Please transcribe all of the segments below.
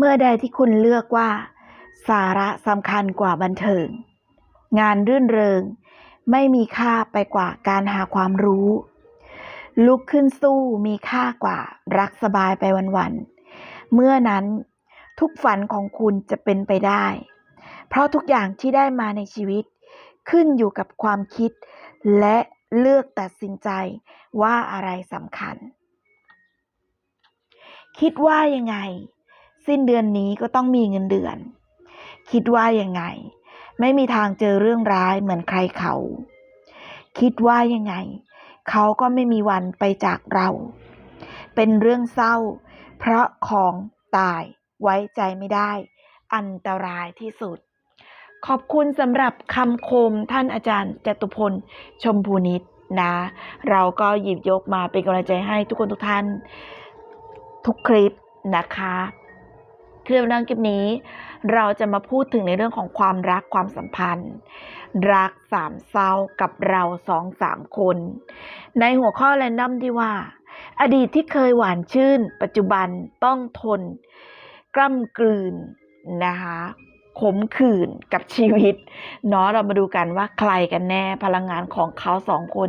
เมื่อใดที่คุณเลือกว่า สาระสำคัญกว่าบันเทิง งานรื่นเริง ไม่มีค่าไปกว่าการหาความรู้ ลุกขึ้นสู้มีค่ากว่ารักสบายไปวันๆ เมื่อนั้นทุกฝันของคุณจะเป็นไปได้ เพราะทุกอย่างที่ได้มาในชีวิต ขึ้นอยู่กับความคิด และเลือกตัดสินใจว่าอะไรสำคัญ คิดว่ายังไง สิ้นเดือนนี้ก็ต้องมีเงินเดือน คิดว่ายังไง ไม่มีทางเจอเรื่องร้ายเหมือนใครเขา คิดว่ายังไง เขาก็ไม่มีวันไปจากเรา เป็นเรื่องเศร้า เพราะของตายไว้ใจไม่ได้ อันตรายที่สุด ขอบคุณสำหรับคำคมท่านอาจารย์จตุพล ชมพูนิตนะ เราก็หยิบยกมาเป็นกำลังใจให้ทุกคนทุกท่านทุกคลิปนะคะ คลิปนั้นคลิปนี้ เราจะมาพูดถึงในเรื่องของความรักความสัมพันธ์ รักสามเศร้ากับเราสองสามคน ในหัวข้อแรนดอมที่ว่า อดีตที่เคยหวานชื่น ปัจจุบันต้องทน กล้ำกลืนนะคะขมขื่นกับชีวิตเนาะเรามาดูกันว่าใครกันแน่พลังงานของเขาสองคน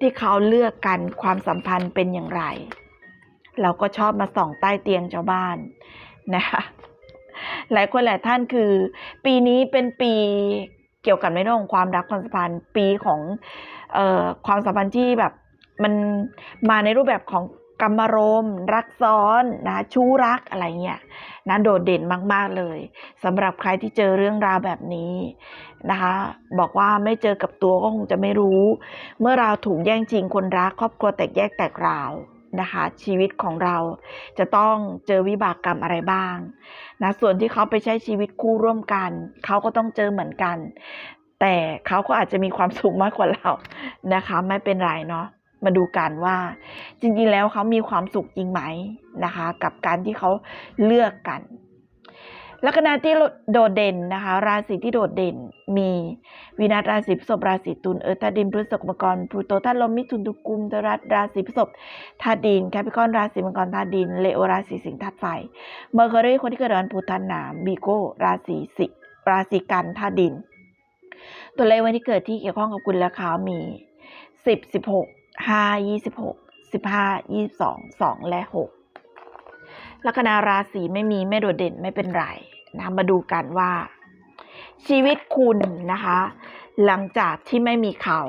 ที่เขาเลือกกันความสัมพันธ์เป็นอย่างไร เราก็ชอบมาส่องใต้เตียงชาวบ้าน นะคะหลายคนหลายท่านคือ ปีนี้เป็นปีเกี่ยวกับในเรื่องของความรักความสัมพันธ์ปีของเอ่อความสัมพันธ์ที่แบบมันมาในรูปแบบของกรรมรม รักซ้อนนะชู้รักอะไรเงี้ยนะโดดเด่นมาก ๆเลยสำหรับใครที่เจอเรื่องราวแบบนี้นะคะ บอกว่าไม่เจอกับตัวก็คงจะไม่รู้ เมื่อเราถูกแย่งชิงคนรักครอบครัวแตกแยกแตกราว นะคะ ชีวิตของเราจะต้องเจอวิบากกรรมอะไรบ้างนะส่วนที่เขาไปใช้ชีวิตคู่ร่วมกัน เขาก็ต้องเจอเหมือนกัน แต่เขาก็อาจจะมีความสุขมากกว่าเรานะคะ ไม่เป็นไรเนาะมาดูกันว่า จริงๆแล้วเขามีความสุขจริงไหมนะคะ กับการที่เขาเลือกกัน ลัคนาที่โดดเด่นนะคะ ราศีที่โดดเด่นมีวินาศราศีพฤษภราศีตุลเออธาตุดินพฤษภมังกรพลูโตธาตุลมมิถุนตุกุมธาตุราศีพฤษภธาตุดินแคปิคอนราศีมังกรธาตุดินเลโอราศีสิงห์ธาตุไฟเมอร์เคอรี่คนที่เกิดวันพุธธาตุหนามบีโกราศีสิราศีกันธาตุดิน ตัวเลขวันที่เกิดที่เกี่ยวข้องกับคุณและเขามีสิบสิบหกห้ายี่สิบหกสิบห้ายี่สองสองและหกลัคนาราศีไม่มีไม่โดดเด่นไม่เป็นไร นะมาดูกันว่า ชีวิตคุณนะคะ หลังจากที่ไม่มีเขา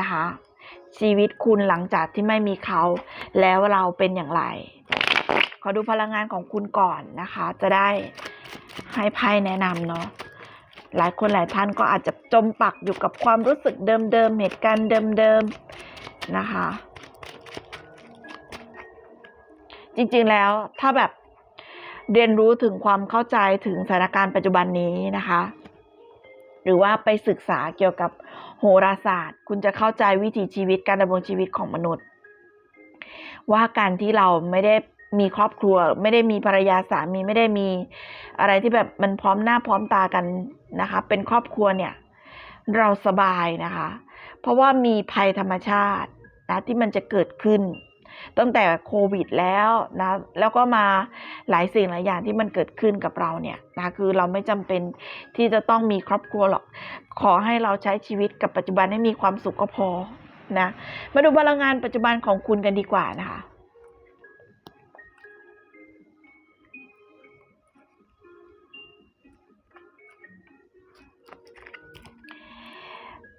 นะคะ ชีวิตคุณหลังจากที่ไม่มีเขา แล้วเราเป็นอย่างไร ขอดูพลังงานของคุณก่อนนะคะ จะได้ให้ไพ่แนะนำเนาะหลายคนหลายท่านก็อาจจะจมปักอยู่กับความรู้สึกเดิมๆเหตุการณ์เดิมๆนะคะ จริงๆแล้วถ้าแบบ เรียนรู้ถึงความเข้าใจถึงสถานการณ์ปัจจุบันนี้นะคะ หรือว่าไปศึกษาเกี่ยวกับโหราศาสตร์ คุณจะเข้าใจวิถีชีวิตการดำรงชีวิตของมนุษย์ ว่าการที่เราไม่ได้มีครอบครัว ไม่ได้มีภรรยาสามีไม่ได้มีอะไรที่แบบมันพร้อมหน้าพร้อมตากันนะคะ เป็นครอบครัวเนี่ย เราสบายนะคะ เพราะว่ามีภัยธรรมชาตินะที่มันจะเกิดขึ้น ตั้งแต่โควิดแล้วนะแล้วก็มาหลายสิ่งหลายอย่างที่มันเกิดขึ้นกับเราเนี่ยนะคือเราไม่จำเป็นที่จะต้องมีครอบครัวหรอก ขอให้เราใช้ชีวิตกับปัจจุบันให้มีความสุขก็พอนะมาดูพลังงานปัจจุบันของคุณกันดีกว่านะคะ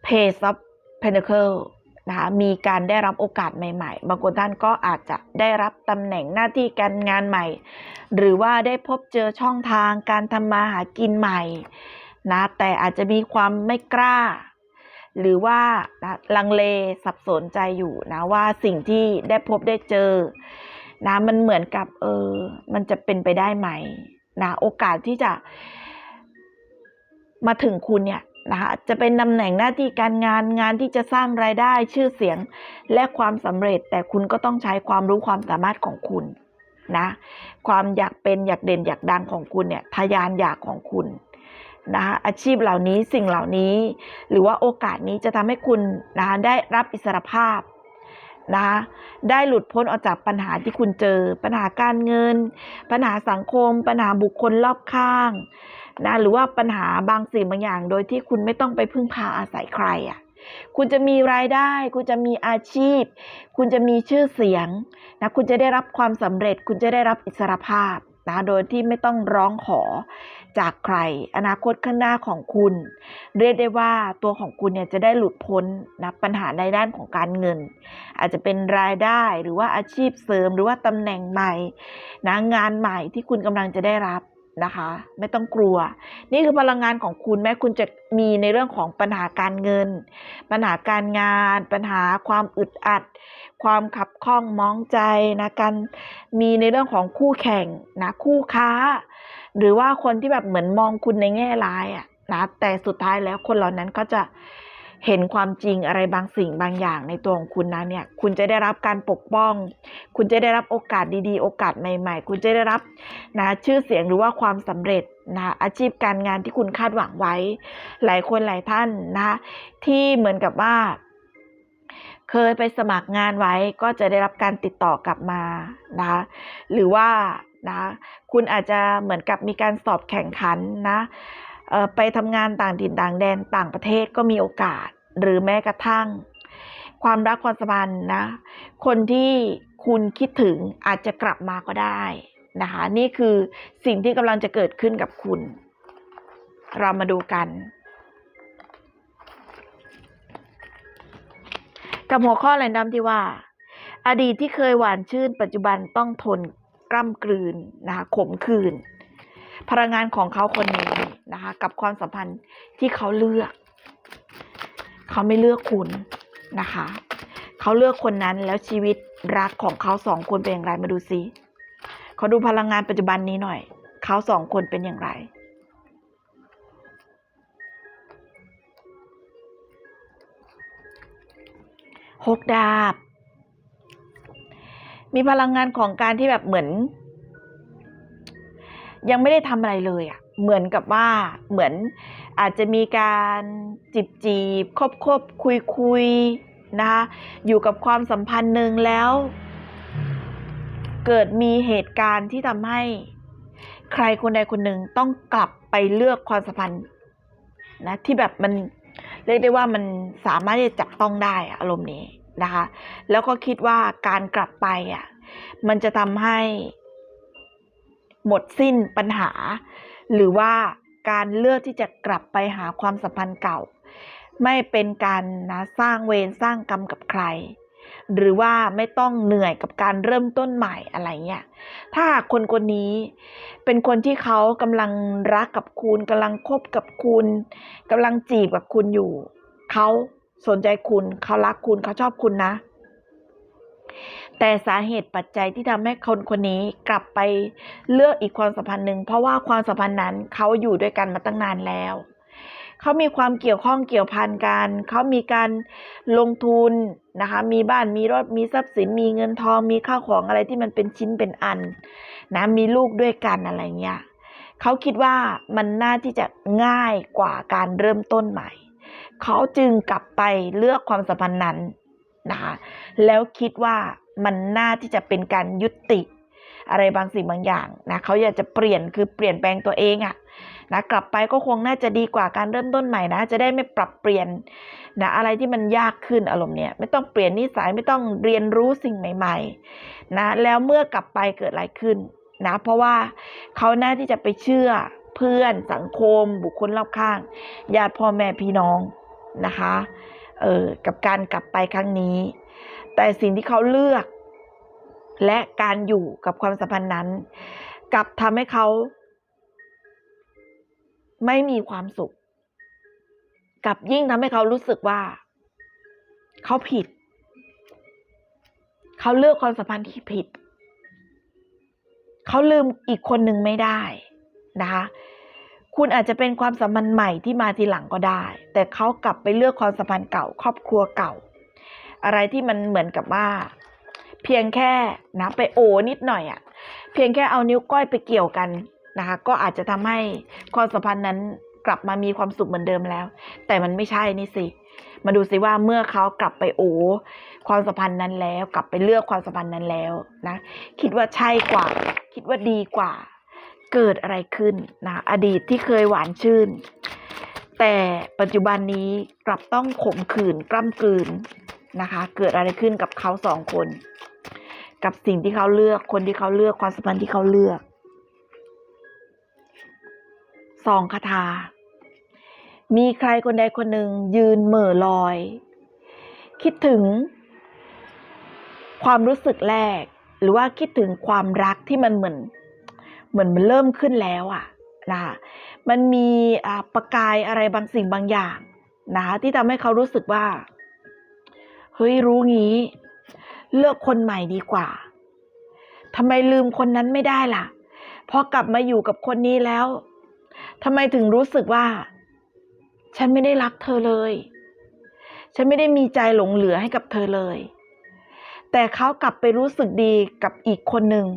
Page of Pentacle นะคะมีการได้รับโอกาสใหม่ ๆ บางคนท่านก็อาจจะได้รับตำแหน่งหน้าที่การงานใหม่ หรือว่าได้พบเจอช่องทางการทำมาหากินใหม่นะแต่อาจจะมีความไม่กล้า หรือว่าลังเลสับสนใจอยู่นะว่าสิ่งที่ได้พบได้เจอนะมันเหมือนกับเออมันจะเป็นไปได้ไหมนะโอกาสที่จะมาถึงคุณเนี่ย นะคะจะเป็นตำแหน่งหน้าที่การงานงานที่จะสร้างรายได้ชื่อเสียงและความสำเร็จ แต่คุณก็ต้องใช้ความรู้ความสามารถของคุณนะความอยากเป็นอยากเด่นอยากดังของคุณเนี่ยทะยานอยากของคุณนะคะอาชีพเหล่านี้สิ่งเหล่านี้ หรือว่าโอกาสนี้จะทำให้คุณนะได้รับอิสรภาพนะคะได้หลุดพ้นออกจากปัญหาที่คุณเจอ ปัญหาการเงิน ปัญหาสังคม ปัญหาบุคคลรอบข้าง นะหรือว่าปัญหาบางสิ่งบางอย่าง โดยที่คุณไม่ต้องไปพึ่งพาอาศัยใครอะคุณจะมีรายได้ คุณจะมีอาชีพ คุณจะมีชื่อเสียงนะคุณจะได้รับความสำเร็จ คุณจะได้รับอิสรภาพนะโดยที่ไม่ต้องร้องขอจากใคร อนาคตข้างหน้าของคุณ เรียกได้ว่าตัวของคุณเนี่ยจะได้หลุดพ้นนะปัญหาในด้านของการเงิน อาจจะเป็นรายได้หรือว่าอาชีพเสริมหรือว่าตำแหน่งใหม่นะงานใหม่ที่คุณกำลังจะได้รับ นะคะ ไม่ต้องกลัว นี่คือพลังงานของคุณแม้คุณจะมีในเรื่องของปัญหาการเงิน ปัญหาการงาน ปัญหาความอึดอัด ความขับข้องมองใจนะการมีในเรื่องของคู่แข่งนะคู่ค้า หรือว่าคนที่แบบเหมือนมองคุณในแง่ร้ายอะนะแต่สุดท้ายแล้วคนเหล่านั้นก็จะ เห็นความจริงอะไรบางสิ่งบางอย่างในตัวของคุณนะเนี่ยคุณจะได้รับการปกป้อง คุณจะได้รับโอกาสดีๆ โอกาสใหม่ๆ คุณจะได้รับนะชื่อเสียงหรือว่าความสำเร็จนะอาชีพการงานที่คุณคาดหวังไว้ หลายคนหลายท่านนะที่เหมือนกับว่าเคยไปสมัครงานไว้ก็จะได้รับการติดต่อกลับมานะหรือว่านะคุณอาจจะเหมือนกับมีการสอบแข่งขันนะไปทำงานต่างถิ่นต่างแดนต่างประเทศก็มีโอกาส หรือแม้กระทั่ง ความรักความสัมพันธ์นะ คนที่คุณคิดถึงอาจจะกลับมาก็ได้นะคะนี่คือสิ่งที่กำลังจะเกิดขึ้นกับคุณ เรามาดูกัน กับหัวข้อแรนดัมที่ว่า อดีตที่เคยหวานชื่น ปัจจุบันต้องทนกล้ำกลืนนะคะขมขื่นพลังงานของเขาคนนี้นะคะ กับความสัมพันธ์ที่เขาเลือก เขาไม่เลือกคุณนะคะ เขาเลือกคนนั้นแล้วชีวิตรักของเขาสองคนเป็นอย่างไรมาดูซิเขาดูพลังงานปัจจุบันนี้หน่อย เขาสองคนเป็นอย่างไรหกดาบ มีพลังงานของการที่แบบเหมือน ยังไม่ได้ทำอะไรเลยอะ่ะ เหมือนกับว่าเหมือน อาจจะมีการจีบจีบคบคบคุยคุยนะคะอยู่กับความสัมพันธ์หนึ่งแล้ว เกิดมีเหตุการณ์ที่ทำให้ใครคนใดคนหนึ่งต้องกลับไปเลือกความสัมพันธ์นะที่แบบมันเรียกได้ว่ามันสามารถที่จะจับต้องได้อะอารมณ์นี้นะคะ แล้วก็คิดว่าการกลับไปอะมันจะทำให้หมดสิ้นปัญหา หรือว่า การเลือกที่จะกลับไปหาความสัมพันธ์เก่า ไม่เป็นการนะสร้างเวรสร้างกรรมกับใคร หรือว่าไม่ต้องเหนื่อยกับการเริ่มต้นใหม่อะไรเงี้ยถ้าหากคนคนนี้เป็นคนที่เขากำลังรักกับคุณกำลังคบกับคุณกำลังจีบกับคุณอยู่เขาสนใจคุณเขารักคุณเขาชอบคุณนะ แต่สาเหตุปัจจัยที่ทำให้คนคนนี้กลับไปเลือกอีกความสัมพันธ์หนึ่งเพราะว่าความสัมพันธ์นั้นเขาอยู่ด้วยกันมาตั้งนานแล้วเขามีความเกี่ยวข้องเกี่ยวพันกันเขามีการลงทุนนะคะ มีบ้านมีรถมีทรัพย์สินมีเงินทองมีข้าวของอะไรที่มันเป็นชิ้นเป็นอันนะมีลูกด้วยกันอะไรเงี้ยเขาคิดว่ามันน่าที่จะง่ายกว่าการเริ่มต้นใหม่ เขาจึงกลับไปเลือกความสัมพันธ์นั้นนะคะ แล้วคิดว่ามันน่าที่จะเป็นการยุติ อะไรบางสิ่งบางอย่างนะเขาอยากจะเปลี่ยนคือเปลี่ยนแปลงตัวเองอะนะกลับไปก็คงน่าจะดีกว่าการเริ่มต้นใหม่นะ จะได้ไม่ปรับเปลี่ยนนะอะไรที่มันยากขึ้นอารมณ์เนี้ยไม่ต้องเปลี่ยนนิสัยไม่ต้องเรียนรู้สิ่งใหม่ ๆ นะแล้วเมื่อกลับไปเกิดอะไรขึ้นนะเพราะว่าเขาน่าที่จะไปเชื่อเพื่อนสังคม บุคคลรอบข้างญาติพ่อแม่พี่น้องนะคะเออกับการกลับไปครั้งนี้ แต่สิ่งที่เขาเลือก และการอยู่กับความสัมพันธ์นั้นกลับทำให้เขาไม่มีความสุขกลับยิ่งทำให้เขารู้สึกว่า เขาผิด เขาเลือกความสัมพันธ์ที่ผิด เขาลืมอีกคนหนึ่งไม่ได้นะคะ คุณอาจจะเป็นความสัมพันธ์ใหม่ที่มาทีหลังก็ได้ แต่เขากลับไปเลือกความสัมพันธ์เก่า ครอบครัวเก่า อะไรที่มันเหมือนกับว่า เพียงแค่นะไปโอนิดหน่อยอะ่ะ เพียงแค่เอานิ้วก้อยไปเกี่ยวกันนะคะ ก็อาจจะทำให้ความสัมพันธ์นั้นกลับมามีความสุขเหมือนเดิมแล้ว แต่มันไม่ใช่นี่สิ มาดูสิว่าเมื่อเขากลับไปโอความสัมพันธ์นั้นแล้ว กลับไปเลือกความสัมพันธ์นั้นแล้วนะ คิดว่าใช่กว่า คิดว่าดีกว่า เกิดอะไรขึ้นนะอดีตที่เคยหวานชื่น แต่ปัจจุบันนี้กลับต้องขมขื่นกล้ำกลืน นะคะ เกิดอะไรขึ้นกับเขาสองคน กับสิ่งที่เขาเลือกคนที่เขาเลือกความสัมพันธ์ที่เขาเลือกสองคาถา มีใครคนใดคนหนึ่งยืนเหม่อลอย คิดถึง ความรู้สึกแรก หรือว่าคิดถึงความรักที่มันเหมือน เหมือนมันเริ่มขึ้นแล้วอะนะคะมันมีประกายอะไรบางสิ่งบางอย่างนะคะที่ทำให้เขารู้สึกว่า เฮ้ยรู้งี้ เลือกคนใหม่ดีกว่าทำไมลืมคนนั้นไม่ได้ล่ะ พอกลับมาอยู่กับคนนี้แล้วทำไมถึงรู้สึกว่า ฉันไม่ได้รักเธอเลย ฉันไม่ได้มีใจหลงเหลือให้กับเธอเลย แต่เขากลับไปรู้สึกดีกับอีกคนหนึ่ง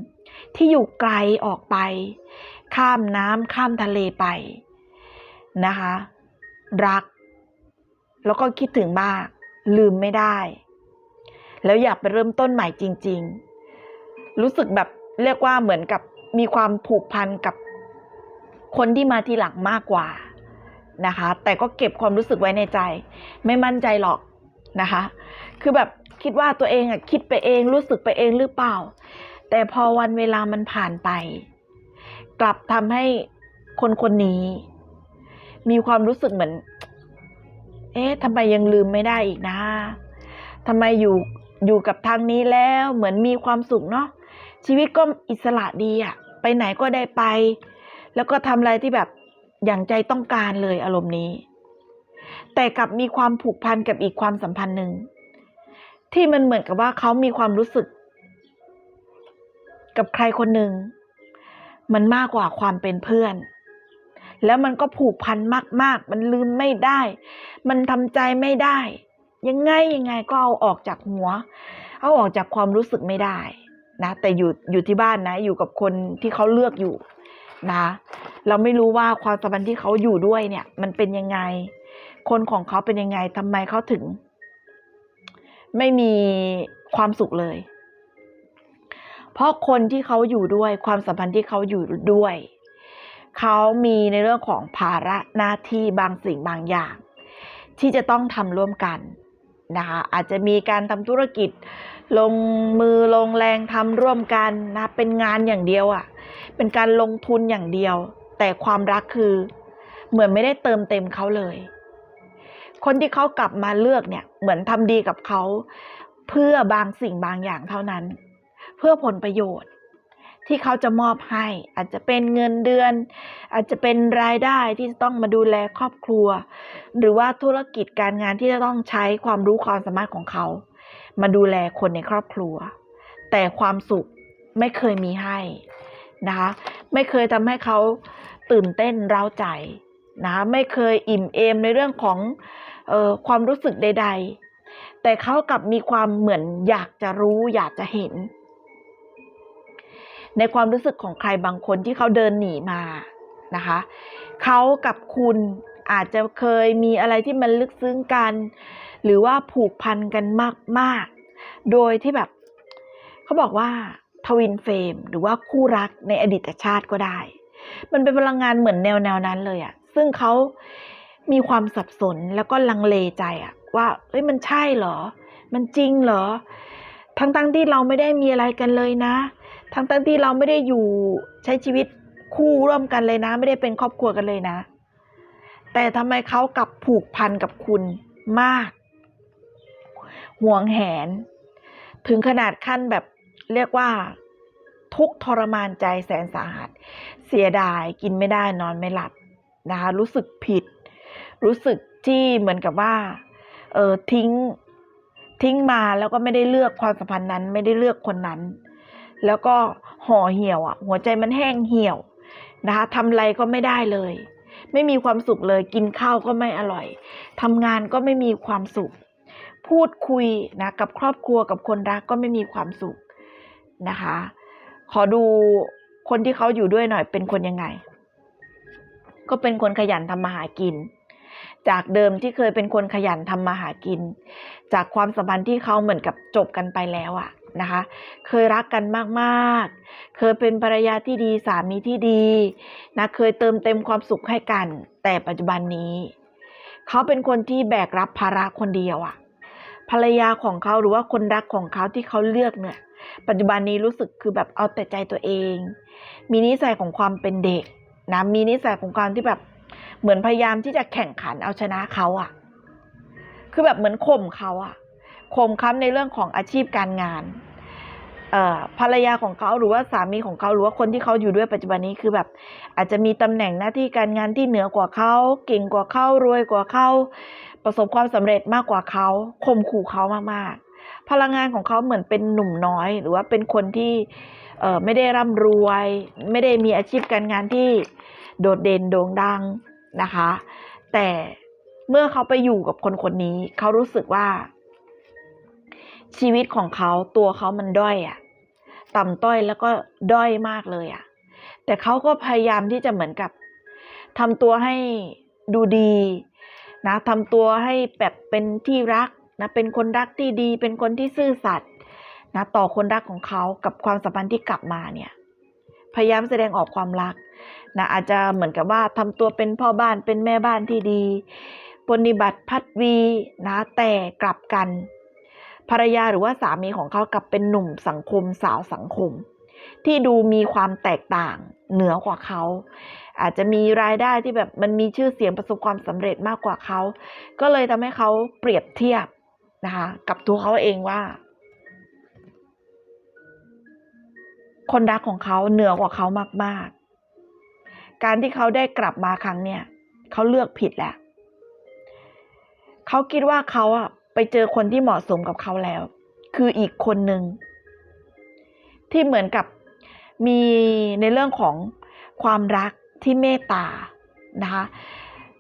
ที่อยู่ไกลออกไป ข้ามน้ำข้ามทะเลไปนะคะ รัก แล้วก็คิดถึงมาก ลืมไม่ได้ แล้วอยากไปเริ่มต้นใหม่จริง ๆ รู้สึกแบบเรียกว่าเหมือนกับมีความผูกพันกับคนที่มาทีหลังมากกว่านะคะ แต่ก็เก็บความรู้สึกไว้ในใจ ไม่มั่นใจหรอกนะคะ คือแบบคิดว่าตัวเองอะคิดไปเองรู้สึกไปเองหรือเปล่า แต่พอวันเวลามันผ่านไป กลับทำให้คนคนนี้ มีความรู้สึกเหมือน อ๊ะทำไมยังลืมไม่ได้อีกนะทำไมอยู่อยู่กับทางนี้แล้วเหมือนมีความสุขเนาะชีวิตก็อิสระดีอะไปไหนก็ได้ไป แล้วก็ทำอะไรที่แบบอย่างใจต้องการเลยอารมณ์นี้ แต่กลับมีความผูกพันกับอีกความสัมพันธ์หนึ่งที่มันเหมือนกับว่าเขามีความรู้สึก กับใครคนหนึ่งมันมากกว่าความเป็นเพื่อน แล้วมันก็ผูกพันมาก ๆ มันลืมไม่ได้ มันทำใจไม่ได้ ยังไงยังไงก็เอาออกจากหัว เอาออกจากความรู้สึกไม่ได้นะแต่อยู่อยู่ที่บ้านนะ อยู่กับคนที่เขาเลือกอยู่นะ เราไม่รู้ว่าความสัมพันธ์ที่เขาอยู่ด้วยเนี่ย มันเป็นยังไง คนของเขาเป็นยังไงทำไมเขาถึง ไม่มีความสุขเลย เพราะคนที่เขาอยู่ด้วย ความสัมพันธ์ที่เขาอยู่ด้วย เขามีในเรื่องของภาระหน้าที่บางสิ่งบางอย่าง ที่จะต้องทำร่วมกันนะคะอาจจะมีการทำธุรกิจ ลงมือลงแรงทำร่วมกันนะเป็นงานอย่างเดียวอะ่ะ เป็นการลงทุนอย่างเดียว แต่ความรักคือเหมือนไม่ได้เติมเต็มเขาเลย คนที่เขากลับมาเลือกเนี่ยเหมือนทำดีกับเขา เพื่อบางสิ่งบางอย่างเท่านั้น เพื่อผลประโยชน์ ที่เขาจะมอบให้ อาจจะเป็นเงินเดือน อาจจะเป็นรายได้ที่จะต้องมาดูแลครอบครัว หรือว่าธุรกิจการงานที่จะต้องใช้ความรู้ความสามารถของเขา มาดูแลคนในครอบครัว แต่ความสุขไม่เคยมีให้นะคะไม่เคยทำให้เขาตื่นเต้นเร้าใจนะคะไม่เคยอิ่มเอมในเรื่องของเออความรู้สึกใด ๆ แต่เขากลับมีความเหมือนอยากจะรู้อยากจะเห็น ในความรู้สึกของใครบางคนที่เขาเดินหนีมานะคะเขากับคุณอาจจะเคยมีอะไรที่มันลึกซึ้งกัน หรือว่าผูกพันกันมาก ๆ โดยที่แบบเขาบอกว่าทวินเฟรมหรือว่าคู่รักในอดีตชาติก็ได้ มันเป็นพลังงานเหมือนแนวแนวนั้นเลยอะซึ่งเขามีความสับสนแล้วก็ลังเลใจอะว่าเอ้ยมันใช่เหรอ มันจริงเหรอ ทั้งๆที่เราไม่ได้มีอะไรกันเลยนะ ทั้งๆทที่เราไม่ได้อยู่ใช้ชีวิตคู่ร่วมกันเลยนะ ไม่ได้เป็นครอบครัวกันเลยนะ แต่ทำไมเขากลับผูกพันกับคุณมาก ห่วงแหน ถึงขนาดขั้นแบบเรียกว่า ทุกทรมานใจแสนสาหัส เสียดายกินไม่ได้นอนไม่หลับนะคะรู้สึกผิด รู้สึกที่เหมือนกับว่าเออทิ้งทิ้งมาแล้วก็ไม่ได้เลือกความสัมพันธ์นั้น ไม่ได้เลือกคนนั้น แล้วก็ห่อเหี่ยวอะ หัวใจมันแห้งเหี่ยวนะคะทำอะไรก็ไม่ได้เลย ไม่มีความสุขเลย กินข้าวก็ไม่อร่อยทำงานก็ไม่มีความสุข พูดคุยนะกับครอบครัวกับคนรักก็ไม่มีความสุขนะคะ ขอดูคนที่เขาอยู่ด้วยหน่อยเป็นคนยังไง ก็เป็นคนขยันทำมาหากิน จากเดิมที่เคยเป็นคนขยันทำมาหากิน จากความสัมพันธ์ที่เขาเหมือนกับจบกันไปแล้วอะ นะคะ เคยรักกันมากๆ เคยเป็นภรรยาที่ดีสามีที่ดีนะเคยเติมเต็มความสุขให้กัน แต่ปัจจุบันนี้ เขาเป็นคนที่แบกรับภาระคนเดียวอะภรรยาของเขาหรือว่าคนรักของเขาที่เขาเลือกเนี่ย ปัจจุบันนี้รู้สึกคือแบบเอาแต่ใจตัวเอง มีนิสัยของความเป็นเด็กนะมีนิสัยของความที่แบบเหมือนพยายามที่จะแข่งขันเอาชนะเขาอะคือแบบเหมือนข่มเขาอะ ข่มค้ำในเรื่องของอาชีพการงานภรรยาของเขาหรือว่าสามีของเขาหรือว่าคนที่เขาอยู่ด้วยปัจจุบันนี้คือแบบ อาจจะมีตำแหน่งหน้าที่การงานที่เหนือกว่าเขาเก่งกว่าเขารวยกว่าเขาประสบความสำเร็จมากกว่าเขาข่มขู่เขามากๆ พลังงานของเขาเหมือนเป็นหนุ่มน้อย หรือว่าเป็นคนที่ไม่ได้ร่ำรวย ไม่ได้มีอาชีพการงานที่โดดเด่นโด่งดังนะคะ แต่เมื่อเขาไปอยู่กับคนคนนี้ เขารู้สึกว่า ชีวิตของเขาตัวเขามันด้อยอะต่ำต้อยแล้วก็ด้อยมากเลยอะแต่เขาก็พยายามที่จะเหมือนกับทำตัวให้ดูดีนะทำตัวให้แบบเป็นที่รักนะเป็นคนรักที่ดี เป็นคนที่ซื่อสัตย์นะต่อคนรักของเขากับความสัมพันธ์ที่กลับมาเนี่ย พยายามแสดงออกความรักนะอาจจะเหมือนกับว่าทำตัวเป็นพ่อบ้านเป็นแม่บ้านที่ดีปฏิบัติพัดวีนะแต่กลับกัน ภรรยาหรือว่าสามีของเขากลับเป็นหนุ่มสังคมสาวสังคม ที่ดูมีความแตกต่างเหนือกว่าเขา อาจจะมีรายได้ที่แบบมันมีชื่อเสียงประสบความสำเร็จมากกว่าเขา ก็เลยทำให้เขาเปรียบเทียบนะคะกับตัวเขาเองว่า คนรักของเขาเหนือกว่าเขามาก ๆ การที่เขาได้กลับมาครั้งเนี่ยเขาเลือกผิดแหล้วเขาคิดว่าเขาอะ ไปเจอคนที่เหมาะสมกับเขาแล้ว คืออีกคนหนึ่งที่เหมือนกับมีในเรื่องของความรักที่เมตตานะคะ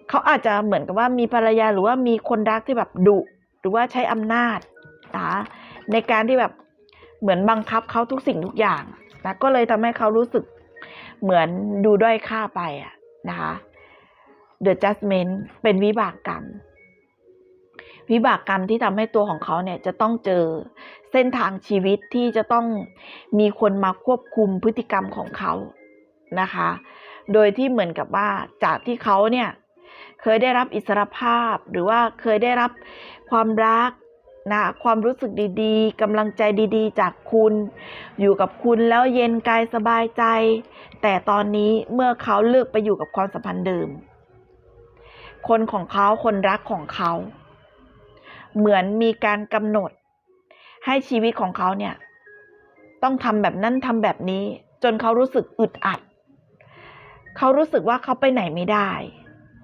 เขาอาจจะเหมือนกับว่ามีภรรยาหรือว่ามีคนรักที่แบบดุหรือว่าใช้อำนาจนะคะในการที่แบบเหมือนบังคับเขาทุกสิ่งทุกอย่างนะก็เลยทำให้เขารู้สึกเหมือนดูด้อยค่าไปอะนะคะ The Judgment เป็นวิบากกรรม วิบากกรรมที่ทำให้ตัวของเขาเนี่ยจะต้องเจอเส้นทางชีวิตที่จะต้องมีคนมาควบคุมพฤติกรรมของเขานะคะ โดยที่เหมือนกับว่าจากที่เขาเนี่ยเคยได้รับอิสรภาพหรือว่าเคยได้รับความรักนะความรู้สึกดีๆกำลังใจดีๆ จากคุณ อยู่กับคุณแล้วเย็นกายสบายใจ แต่ตอนนี้เมื่อเขาเลือกไปอยู่กับความสัมพันธ์เดิม คนของเขาคนรักของเขา เหมือนมีการกำหนด ให้ชีวิตของเขาเนี่ย ต้องทำแบบนั้นทำแบบนี้ จนเขารู้สึกอึดอัด เขารู้สึกว่าเขาไปไหนไม่ได้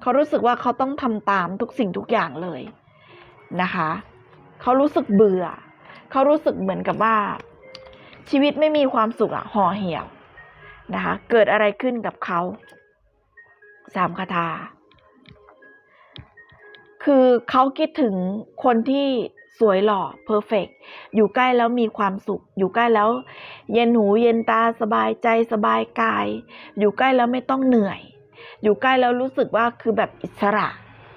เขารู้สึกว่าเขาต้องทำตามทุกสิ่งทุกอย่างเลยนะคะ เขารู้สึกเบื่อ เขารู้สึกเหมือนกับว่า ชีวิตไม่มีความสุขอะห่อเหี่ยวนะคะ เกิดอะไรขึ้นกับเขาสามคาถา คือเขาคิดถึงคนที่สวยหล่อเพอร์เฟกอยู่ใกล้แล้วมีความสุข อยู่ใกล้แล้ว เย็นหูเย็นตาสบายใจสบายกาย อยู่ใกล้แล้วไม่ต้องเหนื่อย อยู่ใกล้แล้วรู้สึกว่าคือแบบอิสระ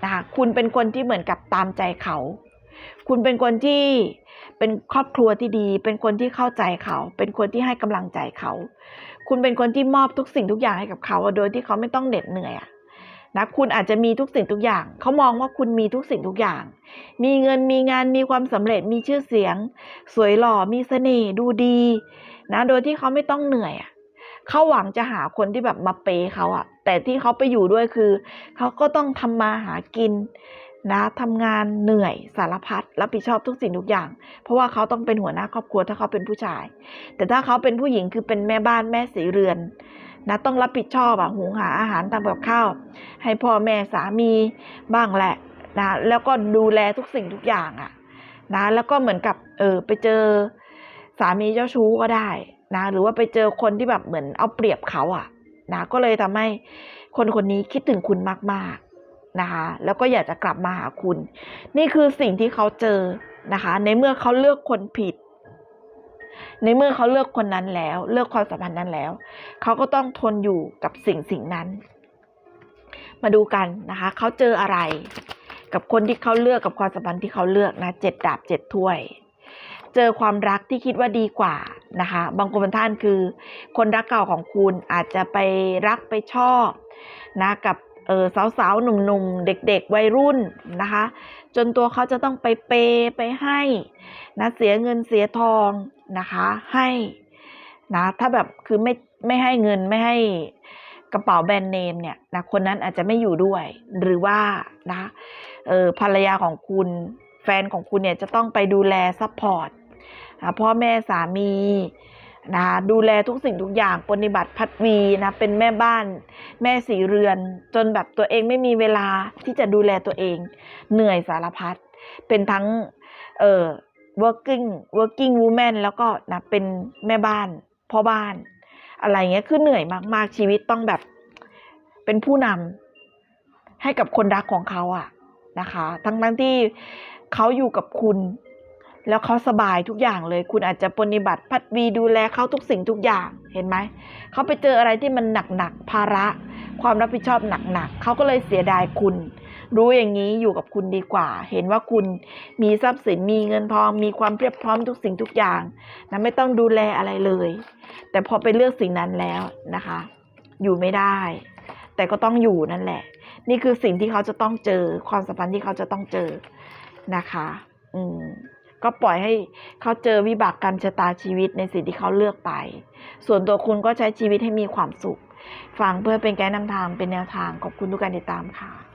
นะคะคุณเป็นคนที่เหมือนกับตามใจเขา คุณเป็นคนที่เป็นครอบครัวที่ดี เป็นคนที่เข้าใจเขา เป็นคนที่ให้กำลังใจเขา คุณเป็นคนที่มอบทุกสิ่งทุกอย่างให้กับเขา โดยที่เขาไม่ต้องเหน็ดเหนื่อยอะ นะคุณอาจจะมีทุกสิ่งทุกอย่าง เขามองว่าคุณมีทุกสิ่งทุกอย่าง มีเงินมีงานมีความสำเร็จมีชื่อเสียง สวยหล่อมีเสน่ห์ดูดีนะโดยที่เขาไม่ต้องเหนื่อยอะเขาหวังจะหาคนที่แบบมาเปย์เขาอะแต่ที่เขาไปอยู่ด้วยคือ เขาก็ต้องทำมาหากินนะทำงานเหนื่อยสารพัดรับผิดชอบทุกสิ่งทุกอย่าง เพราะว่าเขาต้องเป็นหัวหน้าครอบครัวถ้าเขาเป็นผู้ชาย แต่ถ้าเขาเป็นผู้หญิงคือเป็นแม่บ้านแม่สีเรือน นะต้องรับผิดชอบอะหุงหาอาหารทำกับข้าวให้พ่อแม่สามีบ้างแหละนะแล้วก็ดูแลทุกสิ่งทุกอย่างอะนะแล้วก็เหมือนกับเออไปเจอสามีเจ้าชู้ก็ได้นะหรือว่าไปเจอคนที่แบบเหมือนเอาเปรียบเขาอะนะก็เลยทำให้คนคนนี้คิดถึงคุณมากๆนะคะแล้วก็อยากจะกลับมาหาคุณ นี่คือสิ่งที่เขาเจอนะคะ ในเมื่อเขาเลือกคนผิด ในเมื่อเขาเลือกคนนั้นแล้ว เลือกความสัมพันธ์นั้นแล้ว เขาก็ต้องทนอยู่กับสิ่งสิ่งนั้น มาดูกันนะคะ เขาเจออะไร กับคนที่เขาเลือกกับความสัมพันธ์ที่เขาเลือกนะเจ็ดดาบเจ็ดถ้วย เจอความรักที่คิดว่าดีกว่านะคะ บางคนบางท่านคือ คนรักเก่าของคุณอาจจะไปรักไปชอบนะกับเออสาวๆหนุ่มๆ เด็กๆ วัยรุ่นนะคะ จนตัวเขาจะต้องไปเปย์ไปให้นะเสียเงินเสียทองนะคะให้นะถ้าแบบคือไม่ไม่ให้เงินไม่ให้กระเป๋าแบรนด์เนมเนี่ยนะคนนั้นอาจจะไม่อยู่ด้วย หรือว่านะเออภรรยาของคุณแฟนของคุณเนี่ยจะต้องไปดูแลซัพพอร์ตพ่อแม่สามี นะคะดูแลทุกสิ่งทุกอย่างปฏิบัติพัดวีนะเป็นแม่บ้าน แม่สีเรือน จนแบบตัวเองไม่มีเวลาที่จะดูแลตัวเอง เหนื่อยสารพัดเป็นทั้งเอ่อ working working woman แล้วก็นะเป็นแม่บ้านพ่อบ้าน อะไรเงี้ยคือเหนื่อยมาก ๆ ชีวิตต้องแบบเป็นผู้นำให้กับคนรักของเขาอะนะคะ ทั้งทั้งที่เขาอยู่กับคุณ แล้วเขาสบายทุกอย่างเลย คุณอาจจะปฏิบัติพัดวีดูแลเขาทุกสิ่งทุกอย่างเห็นไหมเขาไปเจออะไรที่มันหนักๆภาระ ความรับผิดชอบหนักๆเขาก็เลยเสียดายคุณ รู้อย่างนี้อยู่กับคุณดีกว่า เห็นว่าคุณมีทรัพย์สินมีเงินทอง มีความเพียบพร้อมทุกสิ่งทุกอย่างนะไม่ต้องดูแลอะไรเลย แต่พอไปเลือกสิ่งนั้นแล้วนะคะ อยู่ไม่ได้ แต่ก็ต้องอยู่นั่นแหละ นี่คือสิ่งที่เขาจะต้องเจอ ความสัมพันธ์ที่เขาจะต้องเจอนะคะ อืม ก็ปล่อยให้เขาเจอวิบากกรรมชะตาชีวิตในสิ่งที่เขาเลือกไป ส่วนตัวคุณก็ใช้ชีวิตให้มีความสุข ฟังเพื่อเป็นแกนนำทางเป็นแนวทางขอบคุณทุกการติดตามค่ะ